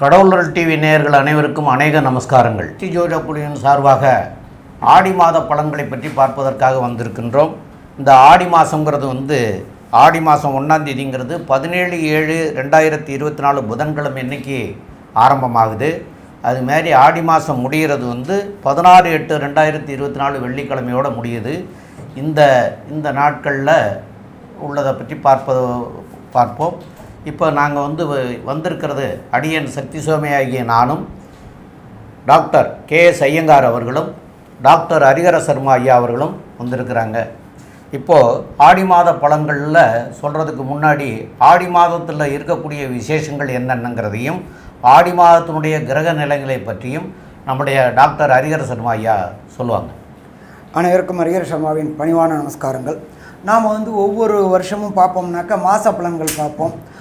கடவுளர் TV நேயர்கள் அனைவருக்கும் அநேக நமஸ்காரங்கள். டி. ஜோஜா குழுவின் சார்பாக ஆடி மாத பலன்களை பற்றி பார்ப்பதற்காக வந்திருக்கின்றோம். இந்த ஆடி மாதங்கிறது வந்து ஆடி மாதம் ஒன்றாம் தேதிங்கிறது பதினேழு ஏழு ரெண்டாயிரத்தி இருபத்தி நாலு புதன்கிழமை இன்னைக்கு ஆரம்பமாகுது. அது மாதிரி ஆடி மாதம் முடிகிறது வந்து பதினாறு எட்டு ரெண்டாயிரத்தி இருபத்தி நாலு வெள்ளிக்கிழமையோட முடியுது. இந்த இந்த நாட்களில் உள்ளதை பற்றி பார்ப்பது பார்ப்போம். இப்போ நாங்கள் வந்து வ- வந்திருக்கிறது அடியன் சக்தி சோமை ஆகிய நானும் டாக்டர் கே எஸ் ஐயங்கார் அவர்களும் டாக்டர் ஹரிகர சர்மா ஐயா அவர்களும் வந்திருக்கிறாங்க. இப்போது ஆடி மாத பழங்களில் சொல்கிறதுக்கு முன்னாடி ஆடி மாதத்தில் இருக்கக்கூடிய விசேஷங்கள் என்னென்னங்கிறதையும் ஆடி மாதத்தினுடைய கிரக நிலைகளை பற்றியும் நம்முடைய டாக்டர் ஹரிகர சர்மா ஐயா சொல்லுவாங்க. அனைவருக்கும் ஹரிகர சர்மாவின் பணிவான நமஸ்காரங்கள். நாம் வந்து ஒவ்வொரு வருஷமும் பார்ப்போம்னாக்கா மாத பலன்கள் பார்ப்போம்.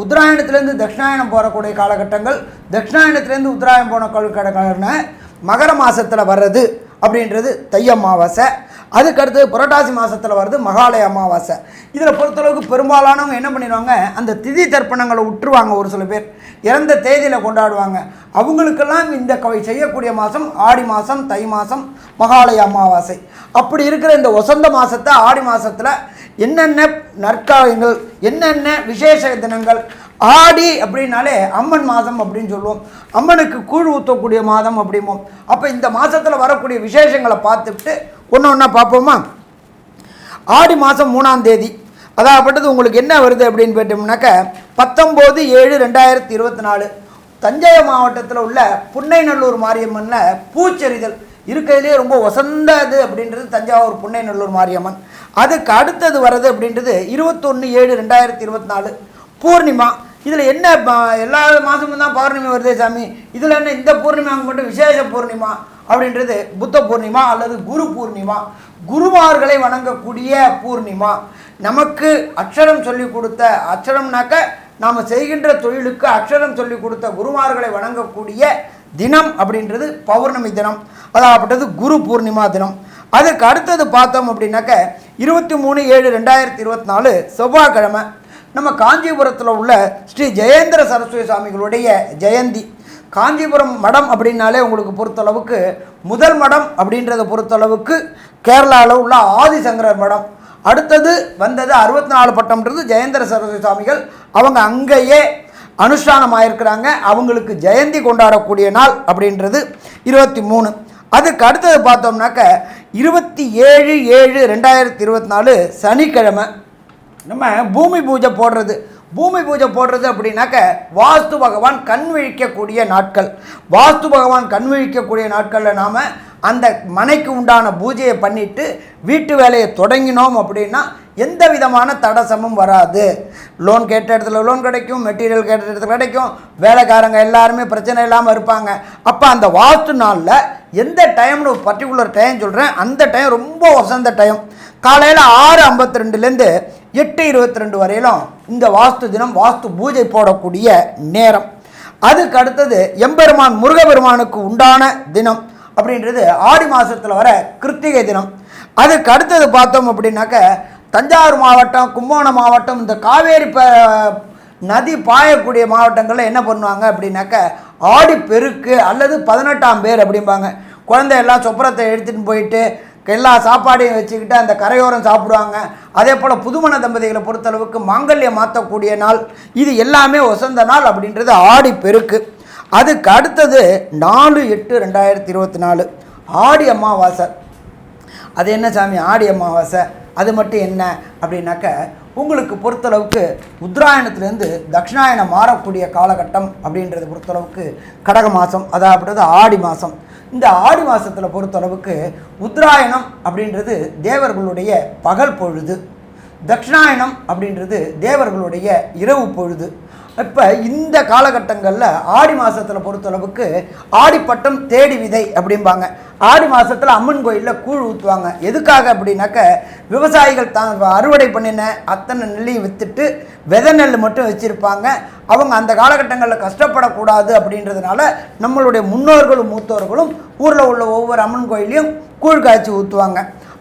உத்தராயணத்துலேருந்து தட்சிணாயணம் போகக்கூடிய காலகட்டங்கள் தட்சிணாயணத்துலேருந்து உத்தராயணம் போன காலகட்டங்கள்னா மகர மாதத்தில் வர்றது அப்படின்றது தை அமாவாசை. அதுக்கு அடுத்து புரட்டாசி மாதத்தில் வருது மகாலய அமாவாசை. இதில் பொறுத்தளவுக்கு பெரும்பாலானவங்க என்ன பண்ணிடுவாங்க அந்த திதி தர்ப்பணங்களை விட்டுருவாங்க ஒரு சில பேர். இறந்த தேதியில் கொண்டாடுவாங்க. அவங்களுக்கெல்லாம் இந்த கவை செய்யக்கூடிய மாதம் ஆடி மாதம் தை மாதம் மகாலய அமாவாசை. அப்படி இருக்கிற இந்த வசந்த மாதத்தை ஆடி மாதத்தில் என்னென்ன நற்காலங்கள் என்னென்ன விசேஷ தினங்கள் ஆடி அப்படின்னாலே அம்மன் மாதம் அப்படின்னு சொல்லுவோம். அம்மனுக்கு கூழ் ஊற்றக்கூடிய மாதம் அப்படிம்போம். அப்போ இந்த மாதத்தில் வரக்கூடிய விசேஷங்களை பார்த்துட்டு ஒன்று ஒன்றா பார்ப்போமா? ஆடி மாதம் மூணாம் தேதி. அதாகப்பட்டது உங்களுக்கு என்ன வருது அப்படின்னு கேட்டோம்னாக்க பத்தொம்போது ஏழு ரெண்டாயிரத்தி இருபத்தி நாலு. தஞ்சை மாவட்டத்தில் உள்ள புன்னைநல்லூர் மாரியம்மனில் பூச்செறிதல் இருக்கிறதுலே ரொம்ப வசந்தது அப்படின்றது தஞ்சாவூர் புன்னைநல்லூர் மாரியம்மன். அதுக்கு அடுத்தது வர்றது அப்படின்றது இருபத்தொன்று ஏழு ரெண்டாயிரத்தி இருபத்தி நாலு பூர்ணிமா. இதில் என்ன எல்லா மாதமும் தான் பௌர்ணமி வருதே சாமி. இதில் என்ன இந்த பூர்ணிமா மட்டும் விசேஷ பூர்ணிமா அப்படின்றது புத்த பூர்ணிமா அல்லது குரு பூர்ணிமா. குருமார்களை வணங்கக்கூடிய பூர்ணிமா. நமக்கு அக்ஷரம் சொல்லி கொடுத்த அக்ஷரம்னாக்க நாம் செய்கின்ற தொழிலுக்கு அக்ஷரம் சொல்லி கொடுத்த குருமார்களை வணங்கக்கூடிய தினம் அப்படின்றது பௌர்ணமி தினம். அதாகப்பட்டது குரு பூர்ணிமா தினம். அதுக்கு அடுத்தது பார்த்தோம் அப்படின்னாக்க இருபத்தி மூணு ஏழு ரெண்டாயிரத்தி இருபத்தி நாலு செவ்வாய்க்கிழமை. நம்ம காஞ்சிபுரத்தில் உள்ள ஸ்ரீ ஜெயேந்திர சரஸ்வதி சுவாமிகளுடைய ஜெயந்தி. காஞ்சிபுரம் மடம் அப்படின்னாலே உங்களுக்கு பொறுத்தளவுக்கு முதல் மடம் அப்படின்றத பொறுத்தளவுக்கு கேரளாவில் உள்ள ஆதிசங்கரர் மடம். அடுத்தது வந்தது அறுபத்தி நாலு பட்டம்ன்றது ஜெயேந்திர சரஸ்வதி சுவாமிகள் அவங்க அங்கேயே அனுஷ்டானம் ஆயிருக்கிறாங்க. அவங்களுக்கு ஜெயந்தி கொண்டாடக்கூடிய நாள் அப்படின்றது இருபத்தி மூணு அதுக்கு அடுத்தது பார்த்தோம்னாக்க இருபத்தி ஏழு ஏழு ரெண்டாயிரத்தி இருபத்தி நாலு சனிக்கிழமை நம்ம பூமி பூஜை போடுறது. பூமி பூஜை போடுறது அப்படின்னாக்க வாஸ்து பகவான் கண் விழிக்கக்கூடிய நாட்கள். வாஸ்து பகவான் கண் விழிக்கக்கூடிய நாட்களில் நாம் அந்த மனைக்கு உண்டான பூஜையை பண்ணிவிட்டு வீட்டு வேலையை தொடங்கினோம் அப்படின்னா எந்த விதமான தடசமும் வராது. லோன் கேட்ட இடத்துல லோன் கிடைக்கும் மெட்டீரியல் கேட்ட இடத்துல கிடைக்கும். வேலைக்காரங்க எல்லாருமே பிரச்சனை இல்லாமல் இருப்பாங்க. அப்போ அந்த வாஸ்து நாளில் எந்த டைம்னு பர்டிகுலர் டைம் சொல்கிறேன் அந்த டைம் ரொம்ப வசந்த டைம் காலையில் ஆறு ஐம்பத்தி ரெண்டுலேருந்து எட்டு இருபத்தி ரெண்டு வரையிலும் இந்த வாஸ்து தினம் வாஸ்து பூஜை போடக்கூடிய நேரம். அதுக்கு அடுத்தது எம்பெருமான் முருகபெருமானுக்கு உண்டான தினம் அப்படின்றது ஆடி மாதத்தில் வர கிருத்திகை தினம். அதுக்கு அடுத்தது பார்த்தோம் அப்படின்னாக்க தஞ்சாவூர் மாவட்டம் கும்பகோணம் மாவட்டம் இந்த காவேரி ப நதி பாயக்கூடிய மாவட்டங்களில் என்ன பண்ணுவாங்க அப்படின்னாக்க ஆடி பெருக்கு அல்லது பதினெட்டாம் பேர் அப்படிம்பாங்க. குழந்தை எல்லாம் சொப்பரத்தை எடுத்துகிட்டு போயிட்டு எல்லா சாப்பாடையும் வச்சுக்கிட்டு அந்த கரையோரம் சாப்பிடுவாங்க. அதே போல் புதுமண தம்பதிகளை பொறுத்தளவுக்கு மாங்கல்யம் மாற்றக்கூடிய நாள் இது எல்லாமே வசந்த நாள் அப்படின்றது ஆடி பெருக்கு. அதுக்கு அடுத்தது நாலு எட்டு ரெண்டாயிரத்தி இருபத்தி நாலு ஆடி அமாவாசை. அது என்ன சாமி? ஆடி அமாவாசை. அது மட்டும் என்ன? அப்படின்னாக்க உங்களுக்கு பொறுத்தளவுக்கு உத்தராயணத்துலேருந்து தட்சிணாயணம் மாறக்கூடிய காலகட்டம் அப்படின்றத பொறுத்தளவுக்கு கடக மாதம் அதாவது ஆடி மாதம் இந்த ஆடி மாதத்தில் பொறுத்தளவுக்கு உத்தராயணம் அப்படின்றது தேவர்களுடைய பகல் பொழுது. தட்சிணாயணம் அப்படின்றது தேவர்களுடைய இரவு பொழுது. இப்போ இந்த காலகட்டங்களில் ஆடி மாதத்தில் பொறுத்தளவுக்கு ஆடிப்பட்டம் தேடி விதை அப்படிம்பாங்க. ஆடி மாதத்தில் அம்மன் கோயிலில் கூழ் ஊற்றுவாங்க எதுக்காக அப்படின்னாக்க விவசாயிகள் தான் அறுவடை பண்ணின அத்தனை நெல்லையும் விற்றுட்டு விதை நெல் மட்டும் வச்சுருப்பாங்க. அவங்க அந்த காலகட்டங்களில் கஷ்டப்படக்கூடாது அப்படின்றதுனால நம்மளுடைய முன்னோர்களும் மூத்தோர்களும் ஊரில் உள்ள ஒவ்வொரு அம்மன் கோயிலையும் கூழ் காய்ச்சி ஊற்றுவாங்க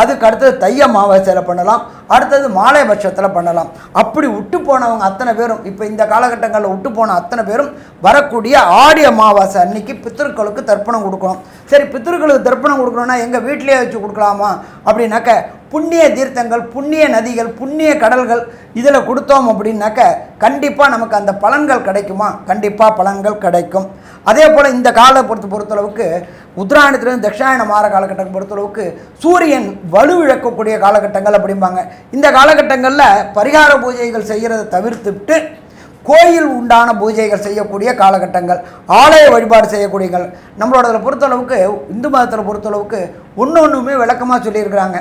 அதுக்கு அடுத்தது தைய அமாவாசையில் பண்ணலாம். அடுத்தது மாலை பட்சத்தில் பண்ணலாம். அப்படி விட்டு போனவங்க அத்தனை பேரும் இப்போ இந்த காலகட்டங்களில் விட்டு போன அத்தனை பேரும் வரக்கூடிய ஆடி அமாவாசை அன்னைக்கு பித்திருக்களுக்கு தர்ப்பணம் கொடுக்கணும். சரி பித்திருக்களுக்கு தர்ப்பணம் கொடுக்கணும்னா எங்கள் வீட்டிலேயே வச்சு கொடுக்கலாமா? அப்படின்னாக்க புண்ணிய தீர்த்தங்கள் புண்ணிய நதிகள் புண்ணிய கடல்கள் இதில் கொடுத்தோம் அப்படின்னாக்க கண்டிப்பாக நமக்கு அந்த பலன்கள் கிடைக்குமா? கண்டிப்பாக பலன்கள் கிடைக்கும். அதே போல் இந்த கால பொறுத்த பொறுத்தளவுக்கு உத்தராயணத்துலேருந்து தட்சிணாயன மாற காலகட்டம் பொறுத்தளவுக்கு சூரியன் வலுவிழக்கக்கூடிய காலகட்டங்கள் அப்படிம்பாங்க. இந்த காலகட்டங்களில் பரிகார பூஜைகள் செய்கிறத தவிர்த்துவிட்டு கோயில் உண்டான பூஜைகள் செய்யக்கூடிய காலகட்டங்கள் ஆலய வழிபாடு செய்யக்கூடியங்கள். நம்மளோட பொறுத்தளவுக்கு இந்து மதத்தில் பொறுத்தளவுக்கு ஒன்று ஒன்றுமே விளக்கமாக சொல்லியிருக்கிறாங்க.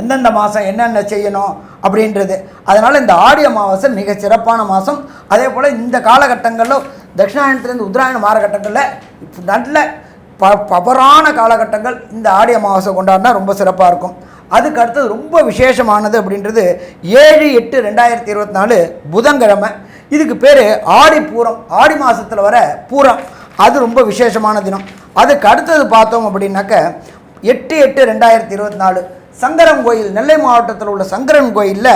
எந்தெந்த மாதம் என்னென்ன செய்யணும் அப்படின்றது. அதனால் இந்த ஆடி அமாவாசை மிக சிறப்பான மாதம். அதே போல் இந்த காலகட்டங்களில் தட்சிணாயனத்துலேருந்து உத்தராயண மாறகட்டங்களில் நல்ல ப பவரான காலகட்டங்கள் இந்த ஆடி அமாவாசை கொண்டாடினா ரொம்ப சிறப்பாக இருக்கும். அதுக்கு அடுத்தது ரொம்ப விசேஷமானது அப்படின்றது ஏழு எட்டு ரெண்டாயிரத்தி இருபத்தி நாலு புதன்கிழமை. இதுக்கு பேர் ஆடி பூரம் ஆடி மாதத்தில் வர பூரம். அது ரொம்ப விசேஷமான தினம். அதுக்கு அடுத்தது பார்த்தோம் அப்படின்னாக்க எட்டு எட்டு ரெண்டாயிரத்தி இருபத்தி நாலு சங்கரன் கோயில் நெல்லை மாவட்டத்தில் உள்ள சங்கரன் கோயிலில்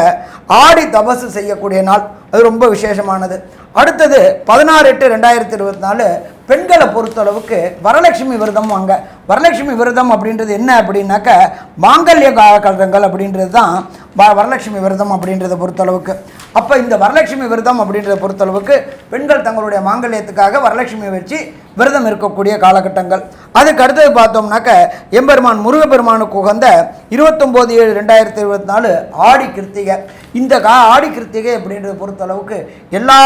ஆடி தபசு செய்யக்கூடிய நாள். அது ரொம்ப விசேஷமானது. அடுத்தது பதினாறு எட்டு ரெண்டாயிரத்தி இருபத்தி நாலு பெண்களை பொறுத்தளவுக்கு வரலட்சுமி விரதம் வாங்க. வரலட்சுமி விரதம் அப்படின்றது என்ன அப்படின்னாக்க மாங்கல்ய காலங்கள் அப்படின்றது தான் வரலட்சுமி விரதம் அப்படின்றத பொறுத்தளவுக்கு. அப்போ இந்த வரலட்சுமி விரதம் அப்படின்றத பொறுத்தளவுக்கு பெண்கள் தங்களுடைய மாங்கல்யத்துக்காக வரலட்சுமியை வச்சு விரதம் இருக்கக்கூடிய காலகட்டங்கள். அதுக்கு அடுத்தது பார்த்தோம்னாக்க எம்பெருமான் முருகப்பெருமானுக்கு உகந்த இருபத்தொம்போது ஏழு ரெண்டாயிரத்தி இருபத்தி நாலு ஆடி கிருத்திகை. இந்த கா ஆடி கிருத்திகை அப்படின்றத பொறுத்தளவுக்கு எல்லா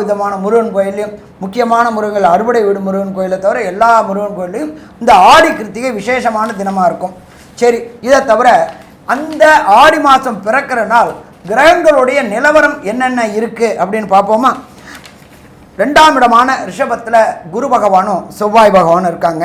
விதமான முருகன் கோயிலையும் முக்கியமான முருகன் அறுவடை வீடு முருகன் கோயிலை தவிர எல்லா முருகன் கோயிலையும் இந்த ஆடி கிருத்திகை விசேஷமான தினமாக இருக்கும். சரி இதை தவிர அந்த ஆடி மாதம் பிறக்கிற நாள் கிரகங்களுடைய நிலவரம் என்னென்ன இருக்குது அப்படின்னு பார்ப்போமா? ரெண்டாம் இடமான ரிஷபத்தில் குரு பகவானும் செவ்வாய் பகவானும் இருக்காங்க.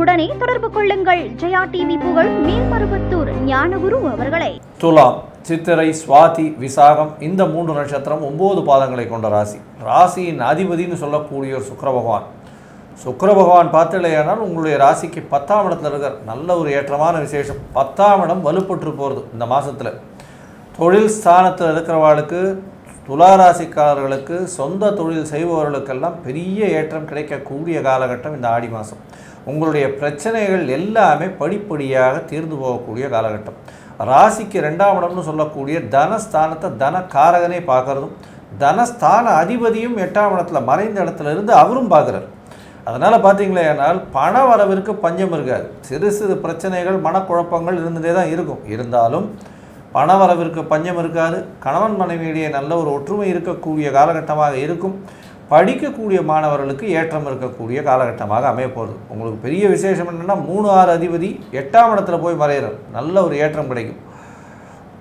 உடனே தொடர்பு கொள்ளுங்கள். ஜெயா டிவி புகழ் மேல்மருவத்தூர் ஞானகுரு அவர்களை. துலாம் சித்திரை சுவாதி விசாகம் இந்த மூன்று நட்சத்திரம் ஒன்பது பாதங்களை கொண்ட ராசி. ராசியின் அதிபதின்னு சொல்லக்கூடிய ஒரு சுக்கர பகவான். சுக்கர பகவான் பார்த்துலையானால் உங்களுடைய ராசிக்கு பத்தாம் இடத்துல இருக்கிற நல்ல ஒரு ஏற்றமான விசேஷம். பத்தாம் இடம் வலுப்பட்டு போகிறது இந்த மாதத்தில் தொழில் ஸ்தானத்தில் இருக்கிறவாளுக்கு துளாராசிக்காரர்களுக்கு சொந்த தொழில் செய்பவர்களுக்கெல்லாம் பெரிய ஏற்றம் கிடைக்கக்கூடிய காலகட்டம் இந்த ஆடி மாதம் உங்களுடைய பிரச்சனைகள் எல்லாமே படிப்படியாக தீர்ந்து போகக்கூடிய காலகட்டம். ராசிக்கு ரெண்டாம் இடம்னு சொல்லக்கூடிய தனஸ்தானத்தை தனக்காரகனே பார்க்கறதும் தனஸ்தான அதிபதியும் எட்டாம் இடத்துல மறைந்த இடத்துல இருந்து அவரும் பார்க்குறார். அதனால் பார்த்தீங்களேனால் பண வரவிற்கு பஞ்சம் இருக்காது. சிறு சிறு பிரச்சனைகள் மனக்குழப்பங்கள் இருந்துகிட்டே தான் இருக்கும். இருந்தாலும் பண வரவிற்கு பஞ்சம் இருக்காது. கணவன் மனைவியிடையே நல்ல ஒரு ஒற்றுமை இருக்கக்கூடிய காலகட்டமாக இருக்கும். படிக்கக்கூடிய மாணவர்களுக்கு ஏற்றம் இருக்கக்கூடிய காலகட்டமாக அமைய போகுது உங்களுக்கு பெரிய விசேஷம் என்னென்னா மூணு ஆறு அதிபதி எட்டாம் இடத்துல போய் மறையிறார். நல்ல ஒரு ஏற்றம் கிடைக்கும்.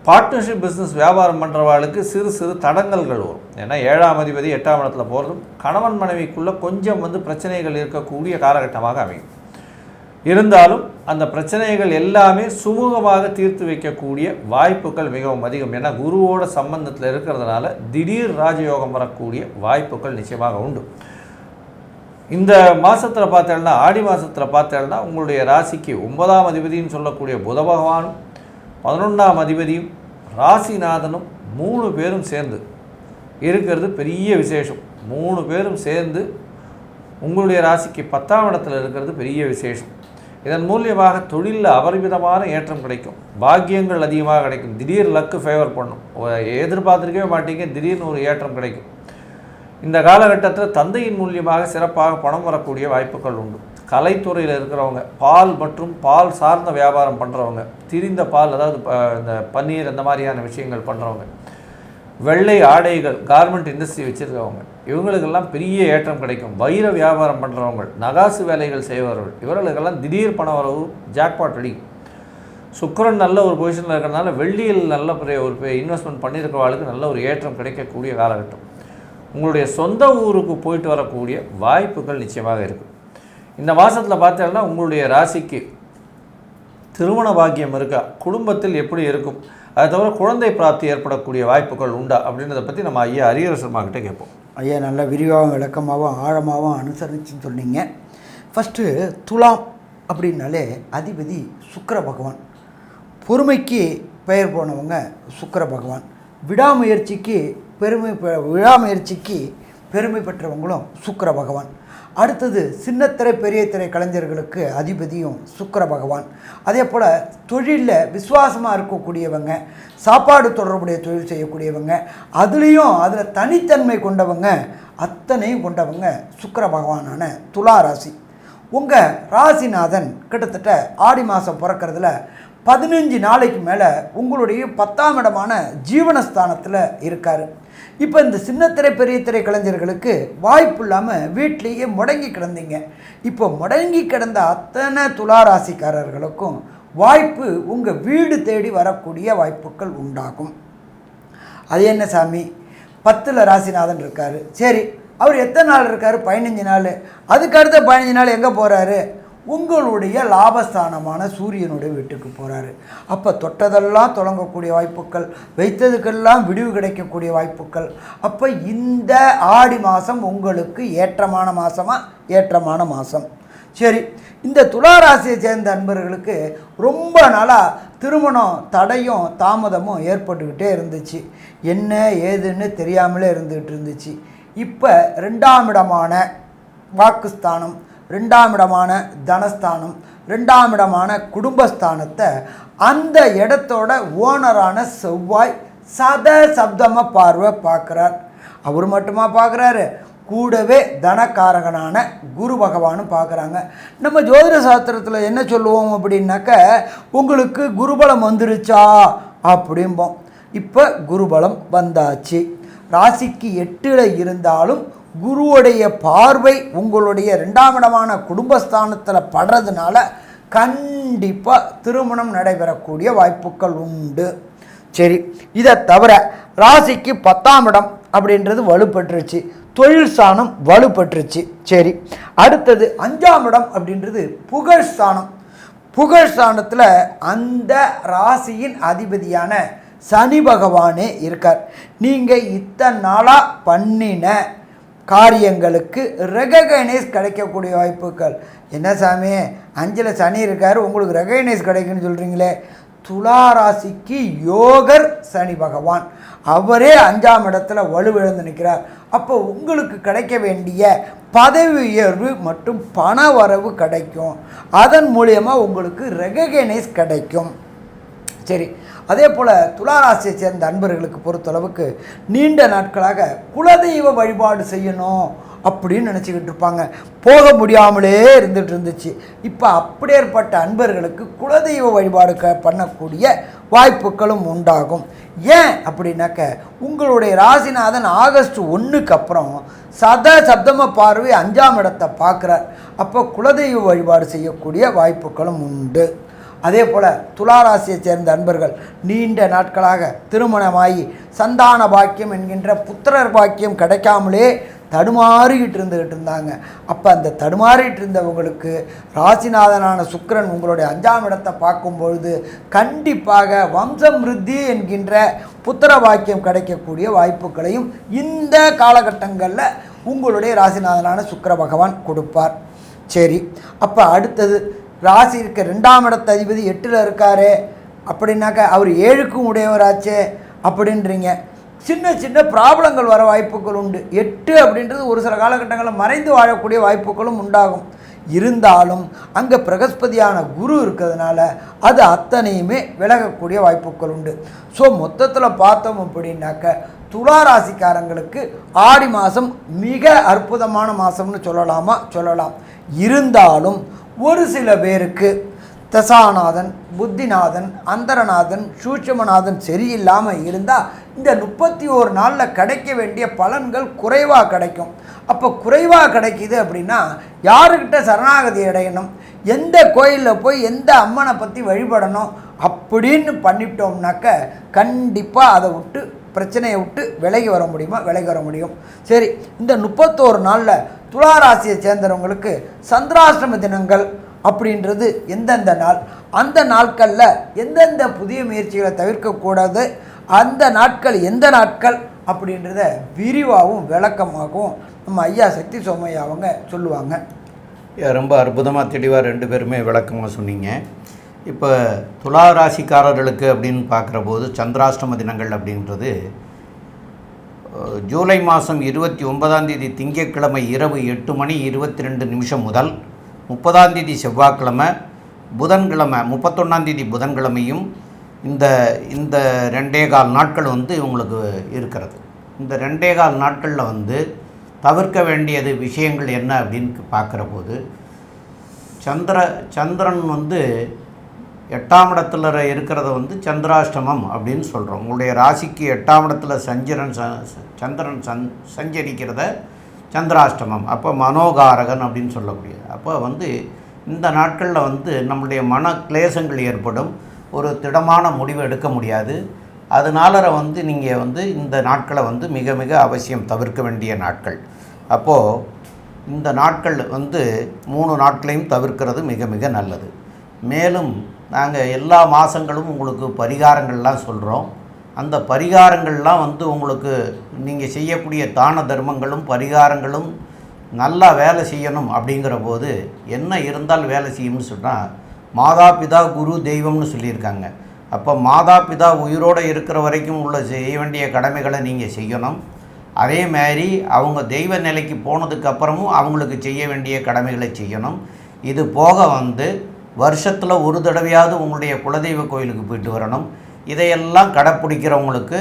பார்ட்னர்ஷிப் பிஸ்னஸ் வியாபாரம் பண்ணுறவாளுக்கு சிறு சிறு தடங்கல்கள் வரும். ஏன்னா ஏழாம் அதிபதி எட்டாம் இடத்துல போகிறதும் கணவன் மனைவிக்குள்ளே கொஞ்சம் வந்து பிரச்சனைகள் இருக்கக்கூடிய காலகட்டமாக அமையும். இருந்தாலும் அந்த பிரச்சனைகள் எல்லாமே சுமூகமாக தீர்த்து வைக்கக்கூடிய வாய்ப்புகள் மிகவும் அதிகம். ஏன்னா குருவோட சம்பந்தத்தில் இருக்கிறதுனால திடீர் ராஜயோகம் வரக்கூடிய வாய்ப்புகள் நிச்சயமாக உண்டு. இந்த மாதத்தில் பார்த்தேன்னா ஆடி மாதத்தில் பார்த்தேன்னா உங்களுடைய ராசிக்கு ஒன்பதாம் அதிபதின்னு சொல்லக்கூடிய புத பகவானும் பதினொன்றாம் அதிபதியும் ராசிநாதனும் மூணு பேரும் சேர்ந்து இருக்கிறது பெரிய விசேஷம். மூணு பேரும் சேர்ந்து உங்களுடைய ராசிக்கு பத்தாம் இடத்துல இருக்கிறது பெரிய விசேஷம். இதன் மூலியமாக தொழிலில் அபரிமிதமான ஏற்றம் கிடைக்கும். பாக்கியங்கள் அதிகமாக கிடைக்கும். திடீர் லக்கு ஃபேவர் பண்ணும். எதிர்பார்த்துருக்கவே எதிர்பார்த்திருக்கவே மாட்டீங்க. திடீர்னு ஒரு ஏற்றம் கிடைக்கும். இந்த காலகட்டத்தில் தந்தையின் மூலியமாக சிறப்பாக பணம் வரக்கூடிய வாய்ப்புகள் உண்டு. கலைத்துறையில் இருக்கிறவங்க பால் மற்றும் பால் சார்ந்த வியாபாரம் பண்ணுறவங்க திரிந்த பால் அதாவது ப- இந்த பன்னீர் அந்த மாதிரியான விஷயங்கள் பண்ணுறவங்க வெள்ளை ஆடைகள் கார்மெண்ட் இண்டஸ்ட்ரி வச்சுருக்கவங்க இவங்களுக்கெல்லாம் பெரிய ஏற்றம் கிடைக்கும். வைர வியாபாரம் பண்ணுறவங்க நகாசு வேலைகள் செய்பவர்கள் இவர்களுக்கெல்லாம் திடீர் பண வரவு ஜாக்பாட் அடிக்கும் சுக்கரன் நல்ல ஒரு பொசிஷனில் இருக்கிறதுனால வெள்ளியில் நல்ல பெரிய ஒரு இன்வெஸ்ட்மெண்ட் பண்ணியிருக்கிறவங்களுக்கு நல்ல ஒரு ஏற்றம் கிடைக்கக்கூடிய காலகட்டம். உங்களுடைய சொந்த ஊருக்கு போயிட்டு வரக்கூடிய வாய்ப்புகள் நிச்சயமாக இருக்குது இந்த மாதத்தில் பார்த்தீங்கன்னா உங்களுடைய ராசிக்கு திருமண பாக்கியம் இருக்கா? குடும்பத்தில் எப்படி இருக்கும்? அதை தவிர குழந்தை பிராப்தி ஏற்படக்கூடிய வாய்ப்புகள் உண்டா? அப்படின்றத பற்றி நம்ம ஐயா அரியர கேட்போம். ஐயா நல்லா விரிவாகவும் விளக்கமாகவும் ஆழமாகவும் அனுசரிச்சுன்னு சொன்னீங்க. ஃபஸ்ட்டு துலாம் அப்படின்னாலே அதிபதி சுக்கர பகவான். பொறுமைக்கு பெயர் போனவங்க சுக்கர பகவான். விடாமுயற்சிக்கு பெருமை பெ- விடாமுயற்சிக்கு பெருமை பெற்றவங்களும் சுக்கர பகவான். அடுத்தது சின்னத்திரை பெரிய திரை கலைஞர்களுக்கு அதிபதியும் சுக்கிர பகவான். அதே போல் தொழிலில் விசுவாசமாக இருக்கக்கூடியவங்க சாப்பாடு தொடர்புடைய தொழில் செய்யக்கூடியவங்க அதுலேயும் அதில் தனித்தன்மை கொண்டவங்க அத்தனையும் கொண்டவங்க சுக்கர பகவானான துலா ராசி. உங்கள் ராசிநாதன் கிட்டத்தட்ட ஆடி மாதம் பிறக்கிறதுல பதினஞ்சு நாளைக்கு மேலே உங்களுடைய பத்தாம் இடமான ஜீவனஸ்தானத்தில் இருக்கார். இப்போ இந்த சின்னத்திரை பெரிய திரை கலைஞர்களுக்கு வாய்ப்பு இல்லாமல் வீட்லேயே முடங்கி கிடந்தீங்க. இப்போ முடங்கி கிடந்த அத்தனை துலா ராசிக்காரர்களுக்கும் வாய்ப்பு உங்கள் வீடு தேடி வரக்கூடிய வாய்ப்புகள் உண்டாகும். அது என்ன சாமி? பத்தில் ராசிநாதன் இருக்கார். சரி அவர் எத்தனை நாள் இருக்கார்? பதினஞ்சு நாள். அதுக்கு அடுத்த பதினஞ்சு நாள் எங்கே போகிறாரு உங்களுடைய லாபஸ்தானமான சூரியனுடைய வீட்டுக்கு போகிறாரு அப்போ தொட்டதெல்லாம் தொடங்கக்கூடிய வாய்ப்புகள் வைத்ததுக்கெல்லாம் விடிவு கிடைக்கக்கூடிய வாய்ப்புகள். அப்போ இந்த ஆடி மாதம் உங்களுக்கு ஏற்றமான மாதமாக ஏற்றமான மாதம் சரி இந்த துளாராசியை சேர்ந்த அன்பர்களுக்கு ரொம்ப நாளாக திருமணம் தடையும் தாமதமும் ஏற்பட்டுக்கிட்டே இருந்துச்சு. என்ன ஏதுன்னு தெரியாமலே இருந்துகிட்டு இருந்துச்சு. இப்போ ரெண்டாம் இடமான வாக்குஸ்தானம் ரெண்டாம் இடமான தனஸ்தானம் ரெண்டாம் இடமான குடும்பஸ்தானத்தை அந்த இடத்தோட ஓனரான செவ்வாய் சத சப்தமாக பார்வை பார்க்குறார். அவர் மட்டுமா பார்க்குறாரு? கூடவே தனக்காரகனான குரு பகவானும் பார்க்குறாங்க. நம்ம ஜோதிட சாஸ்திரத்தில் என்ன சொல்லுவோம் அப்படின்னாக்க உங்களுக்கு குருபலம் வந்துருச்சா? அப்படிம்போம். இப்போ குருபலம் வந்தாச்சு. ராசிக்கு எட்டில் இருந்தாலும் குருவுடைய பார்வை உங்களுடைய ரெண்டாம் இடமான குடும்பஸ்தானத்தில் படுறதுனால கண்டிப்பாக திருமணம் நடைபெறக்கூடிய வாய்ப்புகள் உண்டு. சரி இதை தவிர ராசிக்கு பத்தாம் இடம் அப்படின்றது வலுப்பட்டுருச்சு தொழில் ஸ்தானம் வலுப்பட்டுருச்சு சரி அடுத்தது அஞ்சாம் இடம் அப்படின்றது புகழ் ஸ்தானம். புகழ் ஸ்தானத்தில் அந்த ராசியின் அதிபதியான சனி பகவானே இருக்கார். நீங்கள் இத்தனை நாளாக பண்ணின காரியங்களுக்கு ரெகனைஸ் கிடைக்கக்கூடிய வாய்ப்புகள். என்ன சாமி? அஞ்சில் சனி இருக்கார் உங்களுக்கு ரெகனைஸ் கிடைக்குன்னு சொல்கிறீங்களே துலா ராசிக்கு யோகர் சனி பகவான். அவரே அஞ்சாம் இடத்துல வலுவிழந்து நிற்கிறார் அப்போ உங்களுக்கு கிடைக்க வேண்டிய பதவி உயர்வு மற்றும் பண வரவு கிடைக்கும். அதன் மூலியமாக உங்களுக்கு ரெகனைஸ் கிடைக்கும். சரி அதே போல் துளாராசியை சேர்ந்த அன்பர்களுக்கு பொறுத்தளவுக்கு நீண்ட நாட்களாக குலதெய்வ வழிபாடு செய்யணும் அப்படின்னு நினச்சிக்கிட்டு இருப்பாங்க. போக முடியாமலே இருந்துகிட்டு இருந்துச்சு. இப்போ அப்படியேற்பட்ட அன்பர்களுக்கு குலதெய்வ வழிபாடு க பண்ணக்கூடிய வாய்ப்புகளும் உண்டாகும். ஏன் அப்படின்னாக்க உங்களுடைய ராசிநாதன் ஆகஸ்ட் ஒன்றுக்கு அப்புறம் சத சப்தம பார்வை அஞ்சாம் இடத்தை பார்க்குறார். அப்போ குலதெய்வ வழிபாடு செய்யக்கூடிய வாய்ப்புகளும் உண்டு. அதே போல் துளாராசியைச் சேர்ந்த அன்பர்கள் நீண்ட நாட்களாக திருமணமாகி சந்தான பாக்கியம் என்கின்ற புத்திரர் பாக்கியம் கிடைக்காமலே தடுமாறிக்கிட்டு இருந்துக்கிட்டு இருந்தாங்க. அப்போ அந்த தடுமாறிட்டு இருந்தவங்களுக்கு ராசிநாதனான சுக்கரன் உங்களுடைய அஞ்சாம் இடத்தை பார்க்கும் பொழுது கண்டிப்பாக வம்சமிருத்தி என்கின்ற புத்திர பாக்கியம் கிடைக்கக்கூடிய வாய்ப்புகளையும் இந்த காலகட்டங்களில் உங்களுடைய ராசிநாதனான சுக்கர பகவான் கொடுப்பார். சரி அப்போ அடுத்தது ராசி இருக்க ரெண்டாம் இடத்த அதிபதி எட்டில் இருக்காரு. அப்படின்னாக்கா அவர் ஏழுக்கும் உடையவராச்சே அப்படின்றீங்க. சின்ன சின்ன ப்ராப்ளங்கள் வர வாய்ப்புகள் உண்டு. எட்டு அப்படின்றது ஒரு சில காலகட்டங்களில் மறைந்து வாழக்கூடிய வாய்ப்புகளும் உண்டாகும். இருந்தாலும் அங்கே பிரகஸ்பதியான குரு இருக்கிறதுனால அது அத்தனையுமே விலகக்கூடிய வாய்ப்புகள் உண்டு. ஸோ மொத்தத்தில் பார்த்தோம் அப்படின்னாக்க துலா ராசிக்காரங்களுக்கு ஆடி மாதம் மிக அற்புதமான மாதம்னு சொல்லலாமா? சொல்லலாம். இருந்தாலும் ஒரு சில பேருக்கு தசாநாதன் புத்திநாதன் அந்தரநாதன் சூட்சமநாதன் சரியில்லாமல் இருந்தால் இந்த முப்பத்தி ஓரு நாளில் கிடைக்க வேண்டிய பலன்கள் குறைவாக கிடைக்கும். அப்போ குறைவாக கிடைக்கிது அப்படின்னா யாருக்கிட்ட சரணாகதி அடையணும்? எந்த கோயிலில் போய் எந்த அம்மனை பற்றி வழிபடணும்? அப்படின்னு பண்ணிட்டோம்னாக்க கண்டிப்பாக அதை விட்டு பிரச்சனையை விட்டு விலகி வர முடியுமா? விலகி வர முடியும். சரி இந்த முப்பத்தோரு நாளில் துளாராசியை சேர்ந்தவங்களுக்கு சந்திராஷ்டம தினங்கள் அப்படின்றது எந்தெந்த நாள்? அந்த நாட்களில் எந்தெந்த புதிய முயற்சிகளை தவிர்க்கக்கூடாது? அந்த நாட்கள் எந்த நாட்கள்? அப்படின்றத விரிவாகவும் விளக்கமாகவும் நம்ம ஐயா சக்தி சோமையா அவங்க சொல்லுவாங்க. ரொம்ப அற்புதமாக தெளிவாக ரெண்டு பேருமே விளக்கமாக சொன்னீங்க. இப்போ துலா ராசிக்காரர்களுக்கு அப்படின்னு பார்க்குற போது சந்திராஷ்டம தினங்கள் அப்படின்றது ஜூலை மாதம் இருபத்தி ஒன்பதாம் தேதி திங்கட்கிழமை இரவு எட்டு மணி இருபத்தி ரெண்டு நிமிஷம் முதல் முப்பதாம் தேதி செவ்வாய்க்கிழமை புதன்கிழமை முப்பத்தொன்னாம் தேதி புதன்கிழமையும் இந்த இந்த ரெண்டே கால் நாட்கள் வந்து உங்களுக்கு இருக்கிறது. இந்த ரெண்டே கால் நாட்களில் வந்து தவிர்க்க வேண்டியது விஷயங்கள் என்ன அப்படின்னு பார்க்குற போது சந்திர சந்திரன் வந்து எட்டாம் இடத்துல இருக்கிறத வந்து சந்திராஷ்டமம் அப்படின்னு சொல்கிறோம் உங்களுடைய ராசிக்கு எட்டாம் இடத்துல சந்திரன் ச சந்திரன் சந் சஞ்சரிக்கிறத சந்திராஷ்டமம். அப்போ மனோகாரகன் அப்படின்னு சொல்லக்கூடியது. அப்போ வந்து இந்த நாட்களில் வந்து நம்முடைய மன கிளேசங்கள் ஏற்படும். ஒரு திடமான முடிவு எடுக்க முடியாது. அதனால வந்து நீங்கள் வந்து இந்த நாட்களை வந்து மிக மிக அவசியம் தவிர்க்க வேண்டிய நாட்கள். அப்போது இந்த நாட்கள் வந்து மூணு நாட்களையும் தவிர்க்கிறது மிக மிக நல்லது. மேலும் நாங்கள் எல்லா மாதங்களும் உங்களுக்கு பரிகாரங்கள்லாம் சொல்கிறோம் அந்த பரிகாரங்கள்லாம் வந்து உங்களுக்கு நீங்கள் செய்யக்கூடிய தான தர்மங்களும் பரிகாரங்களும் நல்லா வேலை செய்யணும் அப்படிங்கிற போது என்ன இருந்தால் வேலை செய்யும்னு சொன்னால் மாதா பிதா குரு தெய்வம்னு சொல்லியிருக்காங்க. அப்போ மாதா பிதா உயிரோடு இருக்கிற வரைக்கும் உள்ள செய்ய வேண்டிய கடமைகளை நீங்கள் செய்யணும். அதே மாதிரி அவங்க தெய்வ நிலைக்கு போனதுக்கப்புறமும் அவங்களுக்கு செய்ய வேண்டிய கடமைகளை செய்யணும். இது போக வந்து வருஷத்தில் ஒரு தடவையாவது உங்களுடைய குலதெய்வ கோயிலுக்கு போயிட்டு வரணும். இதையெல்லாம் கடைப்பிடிக்கிறவங்களுக்கு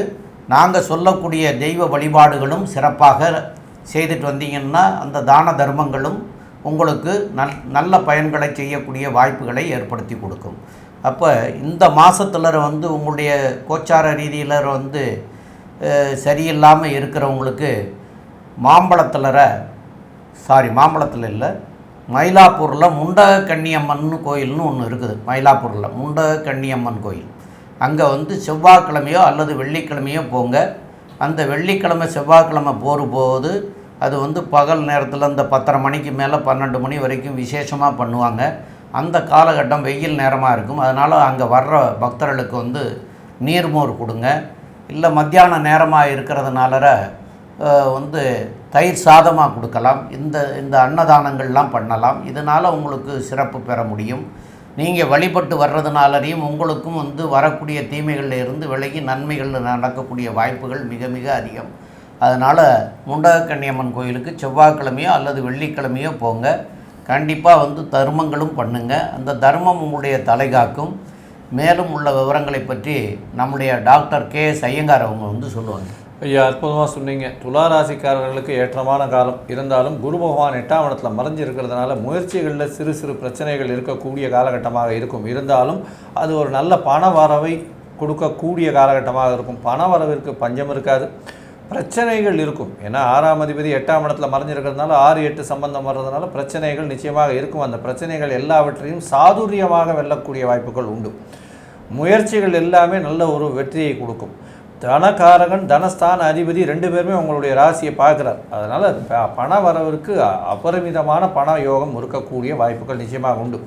நாங்கள் சொல்லக்கூடிய தெய்வ வழிபாடுகளும் சிறப்பாக செய்துட்டு வந்தீங்கன்னா அந்த தான தர்மங்களும் உங்களுக்கு நல் நல்ல பயன்களை செய்யக்கூடிய வாய்ப்புகளை ஏற்படுத்தி கொடுக்கும். அப்போ இந்த மாதத்தில் வந்து உங்களுடைய கோச்சார ரீதியில் வந்து சரியில்லாமல் இருக்கிறவங்களுக்கு மாம்பழத்தில் சாரி மாம்பழத்தில் இல்லை மயிலாப்பூரில் முண்டக கன்னியம்மன் கோயில்னு ஒன்று இருக்குது. மயிலாப்பூரில் முண்டக கன்னியம்மன் கோயில். அங்கே வந்து செவ்வாய்க்கிழமையோ அல்லது வெள்ளிக்கிழமையோ போங்க. அந்த வெள்ளிக்கிழமை செவ்வாய்க்கிழமை போர் போகுது அது வந்து பகல் நேரத்தில் இந்த பத்தரை மணிக்கு மேலே பன்னெண்டு மணி வரைக்கும் விசேஷமாக பண்ணுவாங்க. அந்த காலகட்டம் வெயில் நேரமாக இருக்கும். அதனால் அங்கே வர்ற பக்தர்களுக்கு வந்து நீர்மோர் கொடுங்க. இல்லை மத்தியான நேரமாக இருக்கிறதுனால வந்து தயிர் சாதமாக கொடுக்கலாம். இந்த இந்த அன்னதானங்கள்லாம் பண்ணலாம். இதனால் உங்களுக்கு சிறப்பு பெற முடியும். நீங்கள் வழிபட்டு வர்றதுனாலையும் உங்களுக்கும் வந்து வரக்கூடிய தீமைகளில் இருந்து விலகி நன்மைகள் நடக்கக்கூடிய வாய்ப்புகள் மிக மிக அதிகம். அதனால் முண்டகக்கன்னியம்மன் கோயிலுக்கு செவ்வாய்க்கிழமையோ அல்லது வெள்ளிக்கிழமையோ போங்க. கண்டிப்பாக வந்து தர்மங்களும் பண்ணுங்க. அந்த தர்மம் உங்களுடைய தலைகாக்கும் மேலும் உள்ள விவரங்களை பற்றி நம்முடைய டாக்டர் கே எஸ் ஐயங்கார் அவங்க வந்து சொல்லுவாங்க. ஐயா அற்புதமாக சொன்னீங்க. துலா ராசிக்காரர்களுக்கு ஏற்றமான காலம். இருந்தாலும் குரு பகவான் எட்டாம் இடத்துல மறைஞ்சு இருக்கிறதுனால முயற்சிகளில் சிறு சிறு பிரச்சனைகள் இருக்கக்கூடிய காலகட்டமாக இருக்கும். இருந்தாலும் அது ஒரு நல்ல பண வரவை கொடுக்கக்கூடிய காலகட்டமாக இருக்கும். பண வரவிற்கு பஞ்சம் இருக்காது. பிரச்சனைகள் இருக்கும். ஏன்னா ஆறாம் அதிபதி எட்டாம் இடத்துல மறைஞ்சிருக்கிறதுனால ஆறு எட்டு சம்பந்தம் வர்றதுனால பிரச்சனைகள் நிச்சயமாக இருக்கும். அந்த பிரச்சனைகள் எல்லாவற்றையும் சாதுரியமாக வெல்லக்கூடிய வாய்ப்புகள் உண்டு. முயற்சிகள் எல்லாமே நல்ல ஒரு வெற்றியை கொடுக்கும். தனகாரகன் தனஸ்தான அதிபதி ரெண்டு பேருமே உங்களுடைய ராசியை பார்க்குறார். அதனால் பண வரவிற்கு அபரிமிதமான பண யோகம் இருக்கக்கூடிய வாய்ப்புகள் நிச்சயமாக உண்டு.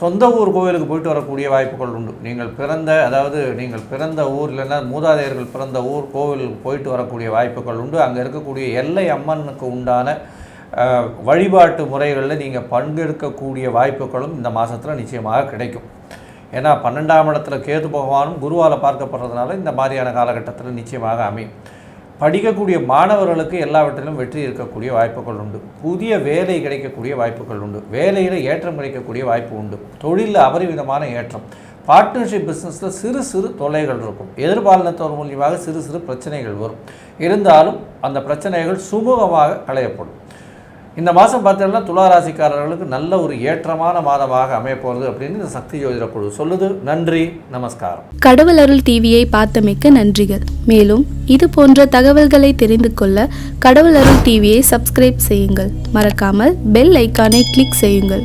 சொந்த ஊர் கோவிலுக்கு போயிட்டு வரக்கூடிய வாய்ப்புகள் உண்டு. நீங்கள் பிறந்த அதாவது நீங்கள் பிறந்த ஊர் இல்லைன்னா மூதாதையர்கள் பிறந்த ஊர் கோவிலுக்கு போயிட்டு வரக்கூடிய வாய்ப்புகள் உண்டு. அங்கே இருக்கக்கூடிய எல்லை அம்மனுக்கு உண்டான வழிபாட்டு முறைகளில் நீங்கள் பங்கெடுக்கக்கூடிய வாய்ப்புகளும் இந்த மாதத்தில் நிச்சயமாக கிடைக்கும். ஏன்னா பன்னெண்டாம் இடத்துல கேது பகவானும் குருவால் பார்க்கப்படுறதுனால இந்த மாதிரியான காலகட்டத்தில் நிச்சயமாக அமையும். படிக்கக்கூடிய மாணவர்களுக்கு எல்லாவற்றிலும் வெற்றி இருக்கக்கூடிய வாய்ப்புகள் உண்டு. புதிய வேலை கிடைக்கக்கூடிய வாய்ப்புகள் உண்டு. வேலையில் ஏற்றம் கிடைக்கக்கூடிய வாய்ப்பு உண்டு. தொழிலில் அபரிவிதமான ஏற்றம். பார்ட்னர்ஷிப் பிஸ்னஸில் சிறு சிறு தொல்லைகள் இருக்கும். எதிர்பாலினத்தோர் மூலியமாக சிறு சிறு பிரச்சனைகள் வரும். இருந்தாலும் அந்த பிரச்சனைகள் சுமூகமாக களையப்படும். இந்த மாதம் பார்த்தீங்கன்னா துளாராசிக்காரர்களுக்கு நல்ல ஒரு ஏற்றமான மாதமாக அமையப்போகிறது அப்படின்னு இந்த சக்தி ஜோதிட குழு சொல்லுது. நன்றி நமஸ்காரம். கடவுள் அருள் டிவியை பார்த்தமைக்க நன்றிகள். மேலும் இது போன்ற தகவல்களை தெரிந்து கொள்ள கடவுள் அருள் டிவியை சப்ஸ்கிரைப் செய்யுங்கள். மறக்காமல் பெல் ஐக்கானை கிளிக் செய்யுங்கள்.